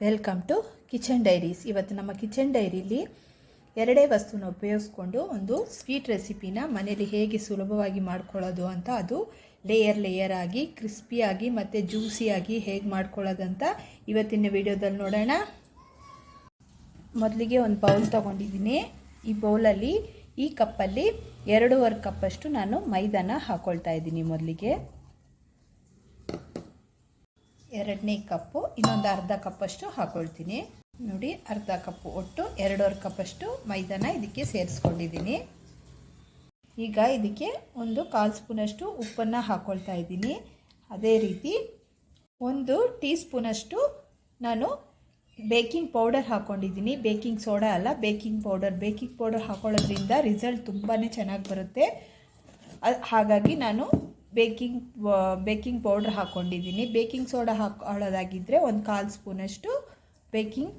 Welcome to kitchen diaries. ಇವತ್ತು ನಮ್ಮ kitchen ಡೈರಿಲಿ ಎರಡೇ ವಸ್ತುನ ಉಪಯೋಗಿಸ್ಕೊಂಡು ಒಂದು ಸ್ವೀಟ್ ರೆಸಿಪಿನ ಮನೇಲಿ ಹೇಗೆ ಸುಲಭವಾಗಿ ಮಾಡ್ಕೊಳ್ಳೋದು ಅಂತ ಅದು ಲೇಯರ್ ಲೇಯರ್ ಆಗಿ ಕ್ರಿಸ್ಪಿಯಾಗಿ ಮತ್ತು ಜ್ಯೂಸಿಯಾಗಿ ಹೇಗೆ ಮಾಡ್ಕೊಳ್ಳೋದಂತ ಇವತ್ತಿನ ವಿಡಿಯೋದಲ್ಲಿ ನೋಡೋಣ. ಮೊದಲಿಗೆ ಒಂದು ಬೌಲ್ ತೊಗೊಂಡಿದ್ದೀನಿ. ಈ ಬೌಲಲ್ಲಿ ಈ ಕಪ್ಪಲ್ಲಿ ಎರಡೂವರೆ ಕಪ್ಪಷ್ಟು ನಾನು ಮೈದಾನ ಹಾಕ್ಕೊಳ್ತಾ ಇದ್ದೀನಿ ಮೊದಲಿಗೆ. ಎರಡನೇ ಕಪ್ಪು, ಇನ್ನೊಂದು ಅರ್ಧ ಕಪ್ಪಷ್ಟು ಹಾಕೊಳ್ತೀನಿ. ನೋಡಿ, ಅರ್ಧ ಕಪ್ಪು ಒಟ್ಟು ಎರಡೂವರೆ ಕಪ್ಪಷ್ಟು ಮೈದಾನ ಇದಕ್ಕೆ ಸೇರಿಸ್ಕೊಂಡಿದ್ದೀನಿ. ಈಗ ಇದಕ್ಕೆ ಒಂದು ಕಾಲು ಸ್ಪೂನಷ್ಟು ಉಪ್ಪನ್ನು ಹಾಕ್ಕೊಳ್ತಾ ಇದ್ದೀನಿ. ಅದೇ ರೀತಿ ಒಂದು ಟೀ ಸ್ಪೂನಷ್ಟು ನಾನು ಬೇಕಿಂಗ್ ಪೌಡರ್ ಹಾಕ್ಕೊಂಡಿದ್ದೀನಿ ಬೇಕಿಂಗ್ ಸೋಡಾ ಅಲ್ಲ, ಬೇಕಿಂಗ್ ಪೌಡರ್. ಬೇಕಿಂಗ್ ಪೌಡರ್ ಹಾಕೊಳ್ಳೋದ್ರಿಂದ ರಿಸಲ್ಟ್ ತುಂಬಾ ಚೆನ್ನಾಗಿ ಬರುತ್ತೆ. ಹಾಗಾಗಿ ನಾನು ಬೇಕಿಂಗ್ ಬೇಕಿಂಗ್ ಪೌಡ್ರ್ ಹಾಕ್ಕೊಂಡಿದ್ದೀನಿ ಬೇಕಿಂಗ್ ಸೋಡಾ ಹಾಕೊಳ್ಳೋದಾಗಿದ್ದರೆ ಒಂದು ಕಾಲು ಸ್ಪೂನಷ್ಟು ಬೇಕಿಂಗ್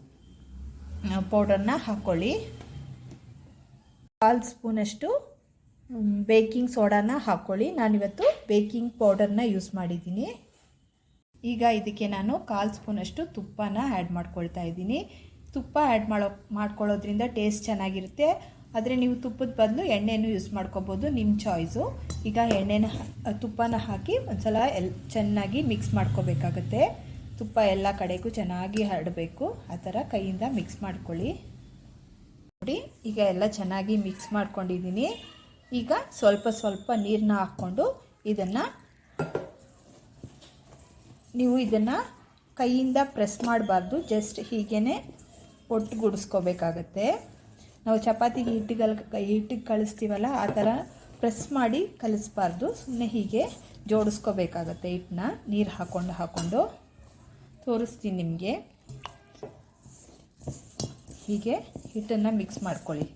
ಪೌಡರ್ನ ಹಾಕ್ಕೊಳ್ಳಿ ಕಾಲು ಸ್ಪೂನಷ್ಟು ಬೇಕಿಂಗ್ ಸೋಡಾನ ಹಾಕ್ಕೊಳ್ಳಿ ನಾನಿವತ್ತು ಬೇಕಿಂಗ್ ಪೌಡರ್ನ ಯೂಸ್ ಮಾಡಿದ್ದೀನಿ. ಈಗ ಇದಕ್ಕೆ ನಾನು ಕಾಲು ಸ್ಪೂನಷ್ಟು ತುಪ್ಪನ ಆ್ಯಡ್ ಮಾಡ್ಕೊಳ್ತಾ ಇದ್ದೀನಿ. ತುಪ್ಪ ಆ್ಯಡ್ ಮಾಡೋ, ಮಾಡ್ಕೊಳ್ಳೋದ್ರಿಂದ ಟೇಸ್ಟ್ ಚೆನ್ನಾಗಿರುತ್ತೆ. ಆದರೆ ನೀವು ತುಪ್ಪದ ಬದಲು ಎಣ್ಣೆನೂ ಯೂಸ್ ಮಾಡ್ಕೋಬೋದು ನಿಮ್ಮ ಚಾಯ್ಸು ಈಗ ಎಣ್ಣೆನ ತುಪ್ಪನ ಹಾಕಿ ಒಂದ್ಸಲ ಎಲ್, ಚೆನ್ನಾಗಿ ಮಿಕ್ಸ್ ಮಾಡ್ಕೋಬೇಕಾಗತ್ತೆ. ತುಪ್ಪ ಎಲ್ಲ ಕಡೆಗೂ ಚೆನ್ನಾಗಿ ಹರಡಬೇಕು. ಆ ಥರ ಕೈಯಿಂದ ಮಿಕ್ಸ್ ಮಾಡ್ಕೊಳ್ಳಿ. ನೋಡಿ, ಈಗ ಎಲ್ಲ ಚೆನ್ನಾಗಿ ಮಿಕ್ಸ್ ಮಾಡ್ಕೊಂಡಿದ್ದೀನಿ. ಈಗ ಸ್ವಲ್ಪ ಸ್ವಲ್ಪ ನೀರನ್ನ ಹಾಕ್ಕೊಂಡು ಇದನ್ನು, ನೀವು ಇದನ್ನು ಕೈಯಿಂದ ಪ್ರೆಸ್ ಮಾಡಬಾರ್ದು ಜಸ್ಟ್ ಹೀಗೇ ಒಟ್ಟುಗೂಡಿಸ್ಕೋಬೇಕಾಗತ್ತೆ ನಾವು ಚಪಾತಿಗೆ ಹಿಟ್ಟಿಗೆ ಹಿಟ್ಟಿಗೆ ಕಳಿಸ್ತೀವಲ್ಲ, ಆ ಥರ ಪ್ರೆಸ್ ಮಾಡಿ ಕಲಿಸ್ಬಾರ್ದು. ಸುಮ್ಮನೆ ಹೀಗೆ ಜೋಡಿಸ್ಕೋಬೇಕಾಗತ್ತೆ ಹಿಟ್ಟನ್ನ. ನೀರು ಹಾಕ್ಕೊಂಡು ಹಾಕ್ಕೊಂಡು ತೋರಿಸ್ತೀನಿ ನಿಮಗೆ. ಹೀಗೆ ಹಿಟ್ಟನ್ನು ಮಿಕ್ಸ್ ಮಾಡ್ಕೊಳ್ಳಿ.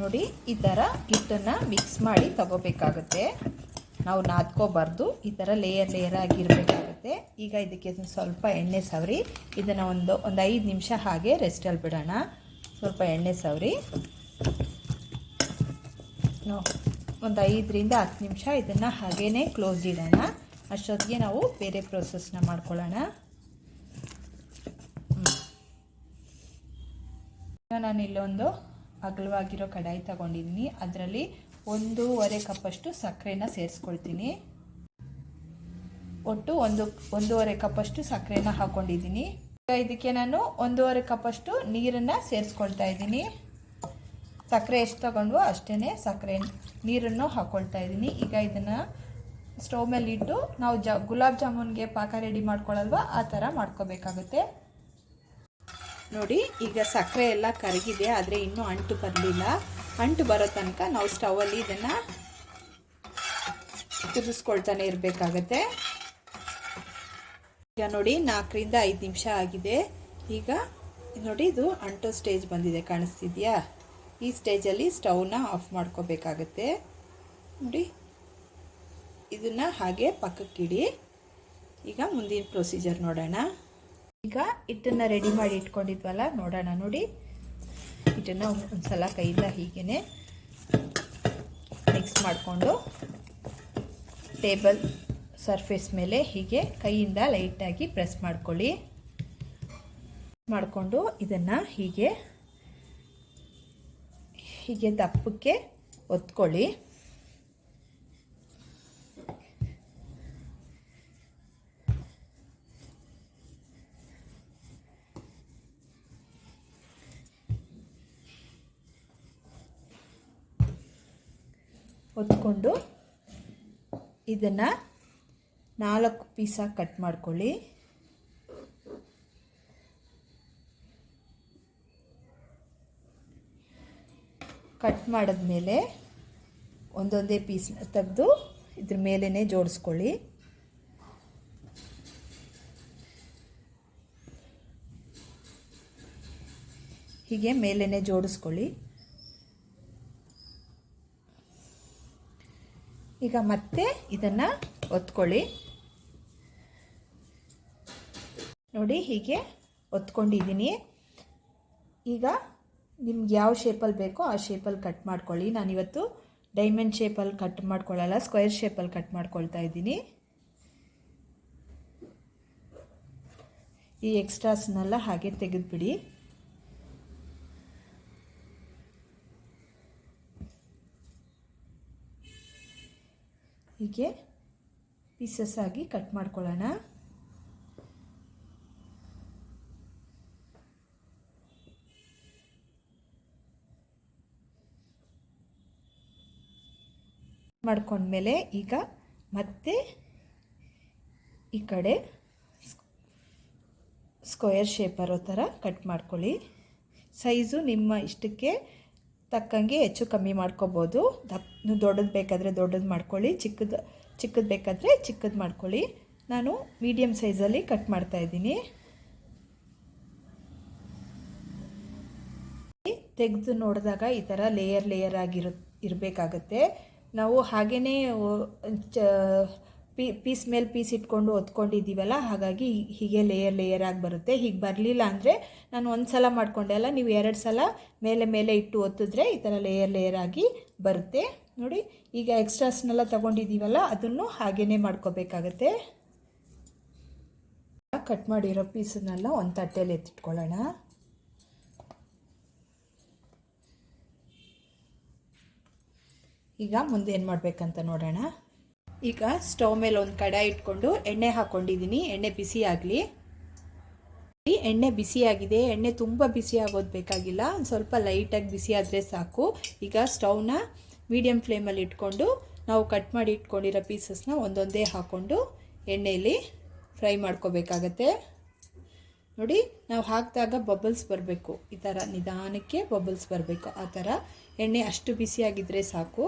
ನೋಡಿ, ಈ ಥರ ಹಿಟ್ಟನ್ನು ಮಿಕ್ಸ್ ಮಾಡಿ ತಗೋಬೇಕಾಗುತ್ತೆ. ನಾವು ನಾದ್ಕೋಬಾರ್ದು. ಈ ಥರ ಲೇಯರ್ ಲೇಯರ್ ಆಗಿರಬೇಕಾಗುತ್ತೆ ಈಗ ಇದಕ್ಕೆ ಸ್ವಲ್ಪ ಎಣ್ಣೆ ಸವರಿ. ಇದನ್ನು ಒಂದು ಒಂದು ಐದು ನಿಮಿಷ ಹಾಗೆ ರೆಸ್ಟಲ್ಲಿ ಬಿಡೋಣ. ಸ್ವಲ್ಪ ಎಣ್ಣೆ ಸವರಿ. ಒಂದು ಐದರಿಂದ ಹತ್ತು ನಿಮಿಷ ಇದನ್ನು ಹಾಗೇ ಕ್ಲೋಸ್ ಇಡೋಣ. ಅಷ್ಟೊತ್ತಿಗೆ ನಾವು ಬೇರೆ ಪ್ರೋಸೆಸ್ನ ಮಾಡ್ಕೊಳ್ಳೋಣ. ನಾನು ಇಲ್ಲೊಂದು ಅಗಲವಾಗಿರೋ ಕಡಾಯಿ ತಗೊಂಡಿದ್ದೀನಿ. ಅದರಲ್ಲಿ ಒಂದೂವರೆ ಕಪ್ಪಷ್ಟು ಸಕ್ಕರೆನ ಸೇರಿಸ್ಕೊಳ್ತೀನಿ. ಒಟ್ಟು ಒಂದು, ಒಂದೂವರೆ ಕಪ್ಪಷ್ಟು ಸಕ್ಕರೆನ ಹಾಕ್ಕೊಂಡಿದ್ದೀನಿ ಈಗ ಇದಕ್ಕೆ ನಾನು ಒಂದೂವರೆ ಕಪ್ಪಷ್ಟು ನೀರನ್ನು ಸೇರಿಸ್ಕೊಳ್ತಾ ಇದ್ದೀನಿ. ಸಕ್ಕರೆ ಎಷ್ಟು ತಗೊಂಡ್ವೋ ಅಷ್ಟೇ ಸಕ್ಕರೆ ನೀರನ್ನು ಹಾಕ್ಕೊಳ್ತಾ ಇದ್ದೀನಿ. ಈಗ ಇದನ್ನು ಸ್ಟವ್ ಮೇಲೆ ಇಟ್ಟು ನಾವು ಜ, ಗುಲಾಬ್ ಜಾಮೂನ್ಗೆ ಪಾಕ ರೆಡಿ ಮಾಡ್ಕೊಳ್ಳಲ್ವ ಆ ಥರ ಮಾಡ್ಕೋಬೇಕಾಗುತ್ತೆ. ನೋಡಿ, ಈಗ ಸಕ್ಕರೆ ಎಲ್ಲ ಕರಗಿದೆ, ಆದರೆ ಇನ್ನೂ ಅಂಟು ಬರಲಿಲ್ಲ. ಅಂಟು ಬರೋ ತನಕ ನಾವು ಸ್ಟವಲ್ಲಿ ಇದನ್ನು ಕುದಿಸ್ಕೊಳ್ತಾನೆ ಇರಬೇಕಾಗತ್ತೆ. ಈಗ ನೋಡಿ ನಾಲ್ಕರಿಂದ ಐದು ನಿಮಿಷ ಆಗಿದೆ. ಈಗ ನೋಡಿ ಇದು ಅಂಟೋ ಸ್ಟೇಜ್ ಬಂದಿದೆ, ಕಾಣಿಸ್ತಿದೆಯಾ? ಈ ಸ್ಟೇಜಲ್ಲಿ ಸ್ಟವ್ನ ಆಫ್ ಮಾಡ್ಕೋಬೇಕಾಗತ್ತೆ. ನೋಡಿ, ಇದನ್ನು ಹಾಗೆ ಪಕ್ಕಕ್ಕಿಡಿ. ಈಗ ಮುಂದಿನ ಪ್ರೊಸೀಜರ್ ನೋಡೋಣ. ಈಗ ಹಿಟ್ಟನ್ನು ರೆಡಿ ಮಾಡಿ ಇಟ್ಕೊಂಡಿದ್ವಲ್ಲ, ನೋಡೋಣ ನೋಡಿ. ಹಿಟ್ಟನ್ನು ಒಂದ್ಸಲ ಕೈಯಿಂದ ಹೀಗೇ ಮಿಕ್ಸ್ ಮಾಡಿಕೊಂಡು ಟೇಬಲ್ ಸರ್ಫೇಸ್ ಮೇಲೆ ಹೀಗೆ ಕೈಯಿಂದ ಲೈಟಾಗಿ ಪ್ರೆಸ್ ಮಾಡ್ಕೊಳ್ಳಿ. ಮಾಡಿಕೊಂಡು ಇದನ್ನು ಹೀಗೆ ಹೀಗೆ ದಪ್ಪಕ್ಕೆ ಒತ್ಕೊಳ್ಳಿ. ಹೊತ್ಕೊಂಡು ಇದನ್ನು ನಾಲ್ಕು ಪೀಸಾಗಿ ಕಟ್ ಮಾಡ್ಕೊಳ್ಳಿ. ಕಟ್ ಮಾಡಿದ್ಮೇಲೆ ಒಂದೊಂದೇ ಪೀಸ್ ತೆಗೆದು ಇದ್ರ ಮೇಲೇ ಜೋಡಿಸ್ಕೊಳ್ಳಿ. ಹೀಗೆ ಮೇಲೇ ಜೋಡಿಸ್ಕೊಳ್ಳಿ. ಈಗ ಮತ್ತೆ ಇದನ್ನು ಒತ್ಕೊಳ್ಳಿ. ನೋಡಿ ಹೀಗೆ ಒತ್ಕೊಂಡಿದ್ದೀನಿ. ಈಗ ನಿಮ್ಗೆ ಯಾವ ಶೇಪಲ್ಲಿ ಬೇಕೋ ಆ ಶೇಪಲ್ಲಿ ಕಟ್ ಮಾಡ್ಕೊಳ್ಳಿ. ನಾನಿವತ್ತು ಡೈಮಂಡ್ ಶೇಪಲ್ಲಿ ಕಟ್ ಮಾಡ್ಕೊಳ್ಳಲ್ಲ ಸ್ಕ್ವೇರ್ ಶೇಪಲ್ಲಿ ಕಟ್ ಮಾಡ್ಕೊಳ್ತಾ ಇದ್ದೀನಿ. ಈ ಎಕ್ಸ್ಟ್ರಾಸ್ನೆಲ್ಲ ಹಾಗೆ ತೆಗೆದುಬಿಡಿ. ಹೀಗೆ ಪೀಸಸ್ ಆಗಿ ಕಟ್ ಮಾಡ್ಕೊಳ್ಳೋಣ. ಮಾಡ್ಕೊಂಡ್ಮೇಲೆ ಈಗ ಮತ್ತೆ ಈ ಕಡೆ ಸ್ಕ್ವೇರ್ ಶೇಪ್ ಬರೋ ಥರ ಕಟ್ ಮಾಡ್ಕೊಳ್ಳಿ. ಸೈಜು ನಿಮ್ಮ ಇಷ್ಟಕ್ಕೆ ತಕ್ಕಂಗೆ ಹೆಚ್ಚು ಕಮ್ಮಿ ಮಾಡ್ಕೋಬೋದು. ದಪ್ಪ ದೊಡ್ಡದು ಬೇಕಾದರೆ ದೊಡ್ಡದು ಮಾಡ್ಕೊಳ್ಳಿ, ಚಿಕ್ಕದು ಚಿಕ್ಕದು ಬೇಕಾದರೆ ಚಿಕ್ಕದು ಮಾಡ್ಕೊಳ್ಳಿ. ನಾನು ಮೀಡಿಯಮ್ ಸೈಜಲ್ಲಿ ಕಟ್ ಮಾಡ್ತಾ ಇದ್ದೀನಿ. ತೆಗೆದು ನೋಡಿದಾಗ ಈ ಥರ ಲೇಯರ್ ಲೇಯರ್ ಆಗಿರು ಇರಬೇಕಾಗತ್ತೆ. ನಾವು ಹಾಗೆಯೇ ಚ ಪೀಸ್ ಮೇಲೆ ಪೀಸ್ ಇಟ್ಕೊಂಡು ಒತ್ಕೊಂಡಿದ್ದೀವಲ್ಲ, ಹಾಗಾಗಿ ಹೀಗೆ ಲೇಯರ್ ಲೇಯರ್ ಆಗಿ ಬರುತ್ತೆ. ಹೀಗೆ ಬರಲಿಲ್ಲ ಅಂದರೆ ನಾನು ಒಂದು ಸಲ ಮಾಡಿಕೊಂಡೆ ಅಲ್ಲ, ನೀವು ಎರಡು ಸಲ ಮೇಲೆ ಮೇಲೆ ಇಟ್ಟು ಒತ್ತಿದ್ರೆ ಈ ಥರ ಲೇಯರ್ ಲೇಯರ್ ಆಗಿ ಬರುತ್ತೆ. ನೋಡಿ, ಈಗ ಎಕ್ಸ್ಟ್ರಾಸ್ನೆಲ್ಲ ತೊಗೊಂಡಿದ್ದೀವಲ್ಲ, ಅದನ್ನು ಹಾಗೇ ಮಾಡ್ಕೋಬೇಕಾಗತ್ತೆ. ಕಟ್ ಮಾಡಿರೋ ಪೀಸನ್ನೆಲ್ಲ ಒಂದು ತಟ್ಟೆಯಲ್ಲಿ ಎತ್ತಿಟ್ಕೊಳ್ಳೋಣ. ಈಗ ಮುಂದೆ ಏನು ಮಾಡಬೇಕಂತ ನೋಡೋಣ. ಈಗ ಸ್ಟವ್ ಮೇಲೆ ಒಂದು ಕಡಾಯಿ ಇಟ್ಕೊಂಡು ಎಣ್ಣೆ ಹಾಕ್ಕೊಂಡಿದ್ದೀನಿ ಎಣ್ಣೆ ಬಿಸಿ ಆಗಲಿ. ಎಣ್ಣೆ ಬಿಸಿಯಾಗಿದೆ ಎಣ್ಣೆ ತುಂಬ ಬಿಸಿ ಆಗೋದು ಬೇಕಾಗಿಲ್ಲ. ಒಂದು ಸ್ವಲ್ಪ ಲೈಟಾಗಿ ಬಿಸಿ ಆದರೆ ಸಾಕು. ಈಗ ಸ್ಟವ್ನ ಮೀಡಿಯಮ್ ಫ್ಲೇಮಲ್ಲಿ ಇಟ್ಕೊಂಡು ನಾವು ಕಟ್ ಮಾಡಿ ಇಟ್ಕೊಂಡಿರೋ ಪೀಸಸ್ನ ಒಂದೊಂದೇ ಹಾಕ್ಕೊಂಡು ಎಣ್ಣೆಯಲ್ಲಿ ಫ್ರೈ ಮಾಡ್ಕೋಬೇಕಾಗತ್ತೆ. ನೋಡಿ, ನಾವು ಹಾಕಿದಾಗ ಬಬಲ್ಸ್ ಬರಬೇಕು. ಈ ಥರ ನಿಧಾನಕ್ಕೆ ಬಬಲ್ಸ್ ಬರಬೇಕು. ಆ ಥರ ಎಣ್ಣೆ ಅಷ್ಟು ಬಿಸಿಯಾಗಿದ್ದರೆ ಸಾಕು.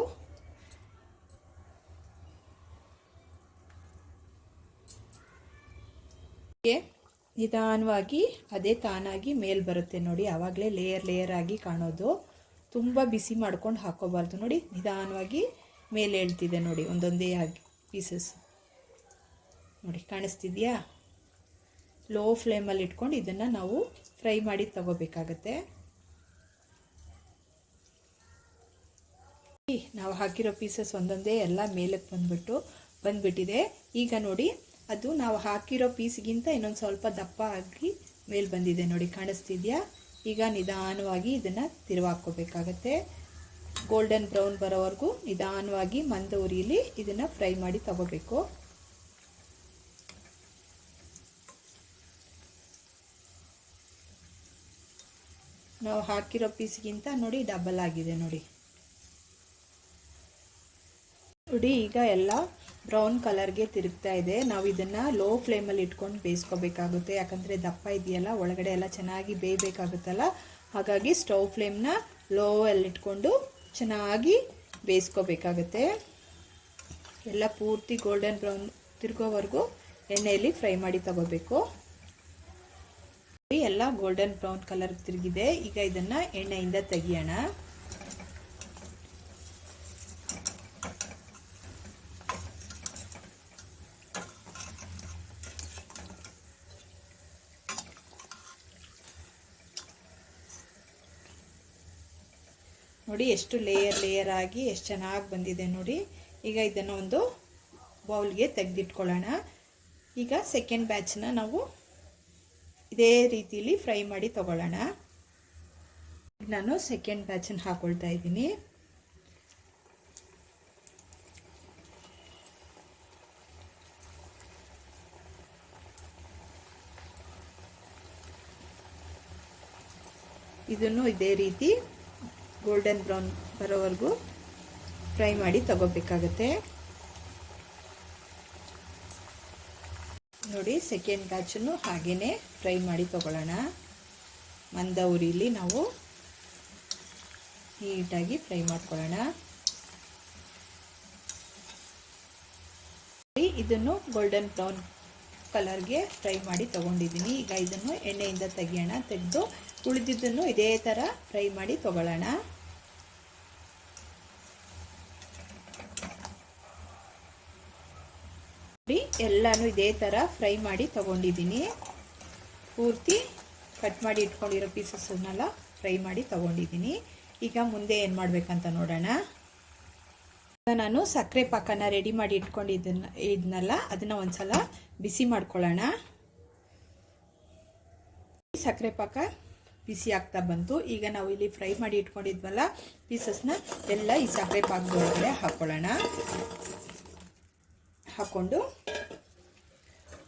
ನಿಧಾನವಾಗಿ ಅದೇ ತಾನಾಗಿ ಮೇಲೆ ಬರುತ್ತೆ ನೋಡಿ. ಆವಾಗಲೇ ಲೇಯರ್ ಲೇಯರ್ ಆಗಿ ಕಾಣೋದು. ತುಂಬ ಬಿಸಿ ಮಾಡ್ಕೊಂಡು ಹಾಕೋಬಾರ್ದು ನೋಡಿ. ನಿಧಾನವಾಗಿ ಮೇಲೆ ಹೇಳ್ತಿದೆ ನೋಡಿ ಒಂದೊಂದೇ ಆಗಿ ಪೀಸಸ್ ನೋಡಿ, ಕಾಣಿಸ್ತಿದೆಯಾ? ಲೋ ಫ್ಲೇಮಲ್ಲಿ ಇಟ್ಕೊಂಡು ಇದನ್ನು ನಾವು ಫ್ರೈ ಮಾಡಿ ತಗೋಬೇಕಾಗತ್ತೆ. ನಾವು ಹಾಕಿರೋ ಪೀಸಸ್ ಒಂದೊಂದೇ ಎಲ್ಲ ಮೇಲಕ್ಕೆ ಬಂದ್ಬಿಟ್ಟು ಬಂದ್ಬಿಟ್ಟಿದೆ. ಈಗ ನೋಡಿ, ಅದು ನಾವು ಹಾಕಿರೋ ಪೀಸ್ಗಿಂತ ಇನ್ನೊಂದು ಸ್ವಲ್ಪ ದಪ್ಪ ಆಗಿ ಮೇಲೆ ಬಂದಿದೆ ನೋಡಿ, ಕಾಣಿಸ್ತಿದ್ಯಾ? ಈಗ ನಿಧಾನವಾಗಿ ಇದನ್ನು ತಿರುವಾಕೋಬೇಕಾಗತ್ತೆ ಗೋಲ್ಡನ್ ಬ್ರೌನ್ ಬರೋವರೆಗೂ ನಿಧಾನವಾಗಿ ಮಂದ ಉರಿಯಲ್ಲಿ ಇದನ್ನು ಫ್ರೈ ಮಾಡಿ ತಗೋಬೇಕು. ನಾವು ಹಾಕಿರೋ ಪೀಸ್ಗಿಂತ ನೋಡಿ ಡಬಲ್ ಆಗಿದೆ ನೋಡಿ. ನೋಡಿ, ಈಗ ಎಲ್ಲ ಬ್ರೌನ್ ಕಲರ್ಗೆ ತಿರುಗ್ತಾ ಇದೆ. ನಾವು ಇದನ್ನು ಲೋ ಫ್ಲೇಮಲ್ಲಿ ಇಟ್ಕೊಂಡು ಬೇಯಿಸ್ಕೋಬೇಕಾಗುತ್ತೆ. ಯಾಕಂದರೆ ದಪ್ಪ ಇದೆಯಲ್ಲ, ಒಳಗಡೆ ಎಲ್ಲ ಚೆನ್ನಾಗಿ ಬೇಯಬೇಕಾಗುತ್ತಲ್ಲ. ಹಾಗಾಗಿ ಸ್ಟವ್ ಫ್ಲೇಮ್ನ ಲೋ ಅಲ್ಲಿ ಇಟ್ಕೊಂಡು ಚೆನ್ನಾಗಿ ಬೇಯಿಸ್ಕೋಬೇಕಾಗುತ್ತೆ. ಎಲ್ಲ ಪೂರ್ತಿ ಗೋಲ್ಡನ್ ಬ್ರೌನ್ ತಿರುಗೋವರೆಗೂ ಎಣ್ಣೆಯಲ್ಲಿ ಫ್ರೈ ಮಾಡಿ ತಗೋಬೇಕು. ಎಲ್ಲ ಗೋಲ್ಡನ್ ಬ್ರೌನ್ ಕಲರ್ ತಿರುಗಿದೆ. ಈಗ ಇದನ್ನು ಎಣ್ಣೆಯಿಂದ ತೆಗಿಯೋಣ. ನೋಡಿ ಎಷ್ಟು ಲೇಯರ್ ಲೇಯರ್ ಆಗಿ ಎಷ್ಟು ಚೆನ್ನಾಗಿ ಬಂದಿದೆ ನೋಡಿ. ಈಗ ಇದನ್ನು ಒಂದು ಬೌಲ್ಗೆ ತೆಗೆದಿಟ್ಕೊಳ್ಳೋಣ. ಈಗ ಸೆಕೆಂಡ್ ಬ್ಯಾಚನ್ನ ನಾವು ಇದೇ ರೀತಿಲಿ ಫ್ರೈ ಮಾಡಿ ತಗೊಳ್ಳೋಣ. ನಾನು ಸೆಕೆಂಡ್ ಬ್ಯಾಚನ್ನು ಹಾಕೊಳ್ತಾ ಇದ್ದೀನಿ. ಇದನ್ನು ಇದೇ ರೀತಿ ಗೋಲ್ಡನ್ ಬ್ರೌನ್ ಬರೋವರೆಗೂ ಫ್ರೈ ಮಾಡಿ ತಗೋಬೇಕಾಗತ್ತೆ. ನೋಡಿ ಸೆಕೆಂಡ್ ಬ್ಯಾಚನ್ನು ಹಾಗೆಯೇ ಫ್ರೈ ಮಾಡಿ ತಗೊಳ್ಳೋಣ. ಮಂದ ಉರಿಲಿ ನಾವು ನೀಟಾಗಿ ಫ್ರೈ ಮಾಡ್ಕೊಳ್ಳೋಣ. ಇದನ್ನು ಗೋಲ್ಡನ್ ಬ್ರೌನ್ ಕಲರ್ಗೆ ಫ್ರೈ ಮಾಡಿ ತೊಗೊಂಡಿದ್ದೀನಿ. ಈಗ ಇದನ್ನು ಎಣ್ಣೆಯಿಂದ ತೆಗಿಯೋಣ. ತೆಗೆದು ಉಳಿದಿದ್ದನ್ನು ಇದೇ ಥರ ಫ್ರೈ ಮಾಡಿ ತಗೊಳ್ಳೋಣ. ಎಲ್ಲನೂ ಇದೇ ಥರ ಫ್ರೈ ಮಾಡಿ ತಗೊಂಡಿದ್ದೀನಿ. ಪೂರ್ತಿ ಕಟ್ ಮಾಡಿ ಇಟ್ಕೊಂಡಿರೋ ಪೀಸಸ್ಸನ್ನೆಲ್ಲ ಫ್ರೈ ಮಾಡಿ ತಗೊಂಡಿದ್ದೀನಿ. ಈಗ ಮುಂದೆ ಏನು ಮಾಡಬೇಕಂತ ನೋಡೋಣ. ಈಗ ನಾನು ಸಕ್ಕರೆ ಪಾಕನ ರೆಡಿ ಮಾಡಿ ಇಟ್ಕೊಂಡಿದ್ದನ್ನ ಇದನ್ನೆಲ್ಲ ಅದನ್ನು ಒಂದು ಸಲ ಬಿಸಿ ಮಾಡ್ಕೊಳ್ಳೋಣ. ಸಕ್ಕರೆ ಪಾಕ ಬಿಸಿ ಆಗ್ತಾ ಬಂತು. ಈಗ ನಾವು ಇಲ್ಲಿ ಫ್ರೈ ಮಾಡಿ ಇಟ್ಕೊಂಡಿದ್ವಲ್ಲ ಪೀಸಸ್ನ ಎಲ್ಲ ಈ ಸಕ್ಕರೆ ಪಾಕದೊಳಗಡೆ ಹಾಕ್ಕೊಳ್ಳೋಣ ಹಾಕ್ಕೊಂಡು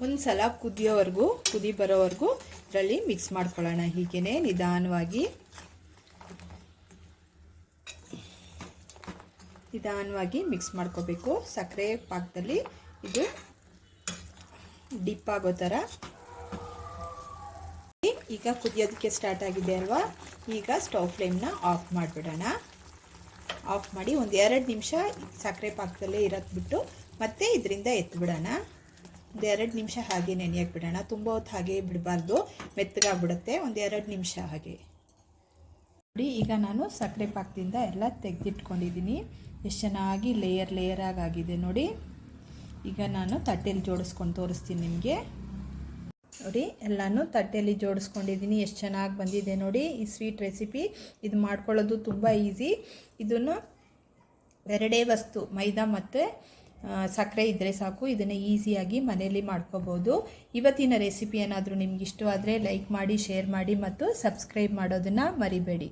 ಒಂದು ಸಲ ಕುದಿಯೋವರೆಗೂ, ಕುದಿ ಬರೋವರೆಗೂ ಇದರಲ್ಲಿ ಮಿಕ್ಸ್ ಮಾಡ್ಕೊಳ್ಳೋಣ. ಹೀಗೇ ನಿಧಾನವಾಗಿ. ನಿಧಾನವಾಗಿ ಮಿಕ್ಸ್ ಮಾಡ್ಕೋಬೇಕು. ಸಕ್ಕರೆ ಪಾಕದಲ್ಲಿ ಇದು ಡಿಪ್ ಆಗೋ ಥರ. ಈಗ ಕುದಿಯೋದಕ್ಕೆ ಸ್ಟಾರ್ಟ್ ಆಗಿದೆ ಅಲ್ವಾ? ಈಗ ಸ್ಟವ್ ಫ್ಲೇಮ್ನ ಆಫ್ ಮಾಡಿಬಿಡೋಣ. ಆಫ್ ಮಾಡಿ ಒಂದು ಎರಡು ನಿಮಿಷ ಸಕ್ಕರೆ ಪಾಕದಲ್ಲೇ ಇರೋದು ಬಿಟ್ಟು ಮತ್ತೆ ಇದರಿಂದ ಎತ್ಬಿಡೋಣ. ಒಂದು ಎರಡು ನಿಮಿಷ ಹಾಗೆ ನೆನೆಯಕ್ಕೆ ಬಿಡೋಣ ತುಂಬ ಹೊತ್ತು ಹಾಗೆ ಬಿಡಬಾರ್ದು. ಮೆತ್ತಗಾಗ್ಬಿಡುತ್ತೆ. ಒಂದು ಎರಡು ನಿಮಿಷ ಹಾಗೆ. ನೋಡಿ, ಈಗ ನಾನು ಸಕ್ಕರೆ ಪಾಕದಿಂದ ಎಲ್ಲ ತೆಗೆದಿಟ್ಕೊಂಡಿದ್ದೀನಿ. ಎಷ್ಟು ಚೆನ್ನಾಗಿ ಲೇಯರ್ ಲೇಯರ್ ಆಗಿದೆ ನೋಡಿ. ಈಗ ನಾನು ತಟ್ಟೆಯಲ್ಲಿ ಜೋಡಿಸ್ಕೊಂಡು ತೋರಿಸ್ತೀನಿ ನಿಮಗೆ. ನೋಡಿ, ಎಲ್ಲನೂ ತಟ್ಟೆಯಲ್ಲಿ ಜೋಡಿಸ್ಕೊಂಡಿದ್ದೀನಿ. ಎಷ್ಟು ಚೆನ್ನಾಗಿ ಬಂದಿದೆ ನೋಡಿ ಈ ಸ್ವೀಟ್ ರೆಸಿಪಿ. ಇದು ಮಾಡ್ಕೊಳ್ಳೋದು ತುಂಬ ಈಸಿ. ಇದನ್ನು ಎರಡೇ ವಸ್ತು, ಮೈದಾ ಮತ್ತು ಸಕ್ಕರೆ ಇದ್ದರೆ ಸಾಕು, ಇದನ್ನು ಈಸಿಯಾಗಿ ಮನೆಯಲ್ಲಿ ಮಾಡ್ಕೋಬೋದು. ಇವತ್ತಿನ ರೆಸಿಪಿ ಏನಾದರೂ ನಿಮ್ಗೆ ಇಷ್ಟವಾದರೆ ಲೈಕ್ ಮಾಡಿ ಶೇರ್ ಮಾಡಿ ಮತ್ತು ಸಬ್ಸ್ಕ್ರೈಬ್ ಮಾಡೋದನ್ನು ಮರಿಬೇಡಿ.